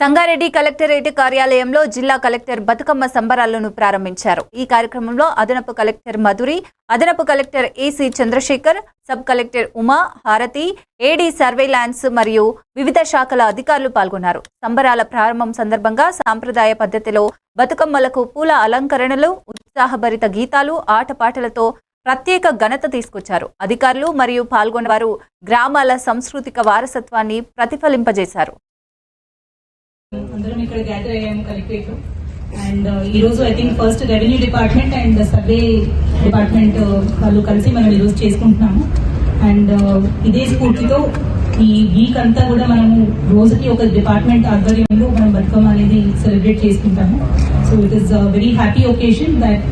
Sangareddy collectorate కార్యాలయంలో జిల్లా collector Bathukamma సంబరాలను ప్రారంభించారు. ఈ కార్యక్రమంలో అదనపు కలెక్టర్ మధురి అదనపు collector AC Chandrasekhar sub collector Uma Harathi AD సర్వేలాన్స్ మరియు వివిధ శాఖల అధికారులు పాల్గొన్నారు. సంబరాల ప్రారంభం సందర్భంగా సాంప్రదాయ పద్ధతిలో బతుకమ్మలకు పూల అలంకరణలు ఉత్సాహభరిత గీతాలు ఆటపాటలతో ప్రత్యేక ఘనత తీసుకొచ్చారు. అధికారులు మరియు పాల్గొన్నవారు గ్రామాల సాంస్కృతిక వారసత్వాన్ని ప్రతిఫలింపజేశారు. అందరం ఇక్కడ గ్యాదర్ అయ్యాము కలెక్టరేట్ అండ్ uh, ఈ రోజు I think first revenue department and survey department వాళ్ళు కలిసి మనం ఈ రోజు చేసుకుంటున్నాము. అండ్ uh, ఇదే స్ఫూర్తితో ఈ వీక్ అంతా కూడా మనము రోజుకి ఒక డిపార్ట్మెంట్ ఆధ్వర్యంలో మనం బతుకమ్మ అనేది సెలబ్రేట్ చేసుకుంటాము. So it is very happy occasion that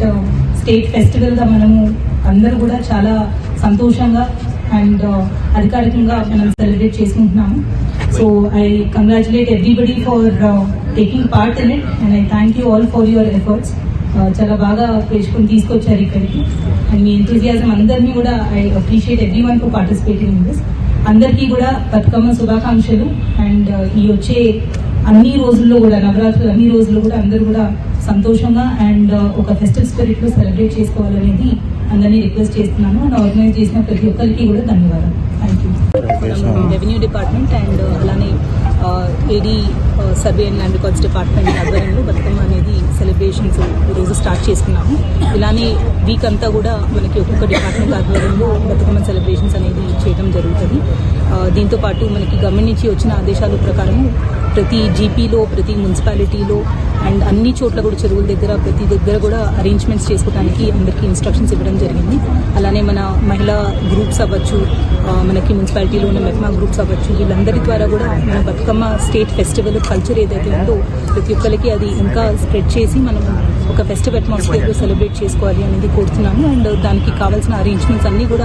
state ఫెస్టివల్గా మనము అందరూ కూడా చాలా సంతోషంగా అండ్ uh, అధికారికంగా మనం సెలబ్రేట్ చేసుకుంటున్నాము. So I congratulate everybody for taking part in it and I thank you all for your efforts చాలా బాగా పేర్చుకుని తీసుకొచ్చారు ఇక్కడికి. అండ్ మీ ఎంతూజియాజం అందరినీ కూడా I appreciate everyone for participating in this అందరికీ కూడా బతుకమ్మ శుభాకాంక్షలు. అండ్ uh, ఈ వచ్చే అన్ని రోజుల్లో కూడా నవరాత్రులు అన్ని రోజుల్లో కూడా అందరూ కూడా సంతోషంగా అండ్ ఒక ఫెస్టివ్ స్పిరిట్లో సెలబ్రేట్ చేసుకోవాలనేది అందరినీ రిక్వెస్ట్ చేస్తున్నాను. అండ్ ఆర్గనైజ్ చేసిన ప్రతి ఒక్కరికి కూడా ధన్యవాదాలు. Thank you revenue department and అలానే AD survey and land records department ఆధ్వర్యంలో బతుకమ్మ అనేది సెలబ్రేషన్స్ ఈరోజు స్టార్ట్ చేసుకున్నాము. ఇలానే వీక్ అంతా కూడా మనకి ఒక్కొక్క డిపార్ట్మెంట్ ఆధ్వర్యంలో బతుకమ్మ సెలబ్రేషన్స్ అనేది చేయడం జరుగుతుంది. దీంతోపాటు దీంతో పాటు మనకి గవర్నమెంట్ నుంచి వచ్చిన ఆదేశాల ప్రకారం ప్రతి జీపీలో ప్రతి మున్సిపాలిటీలో అండ్ అన్ని చోట్ల కూడా చెరువుల దగ్గర ప్రతి దగ్గర కూడా అరేంజ్మెంట్స్ చేసుకోవడానికి అందరికీ ఇన్స్ట్రక్షన్స్ ఇవ్వడం జరిగింది. అలానే మన మహిళా గ్రూప్స్ అవ్వచ్చు మనకి మున్సిపాలిటీలో ఉన్న మెహ్మా గ్రూప్స్ అవ్వచ్చు వీళ్ళందరి ద్వారా కూడా మన బతుకమ్మ స్టేట్ ఫెస్టివల్ కల్చర్ ఏదైతే ఉందో ప్రతి ఒక్కరికి అది ఇంకా స్ప్రెడ్ చేసి మనం ఒక ఫెస్టివ్ అట్మాస్ఫియర్లో సెలబ్రేట్ చేసుకోవాలి అనేది కోరుతున్నాము. అండ్ దానికి కావాల్సిన అరేంజ్మెంట్స్ అన్నీ కూడా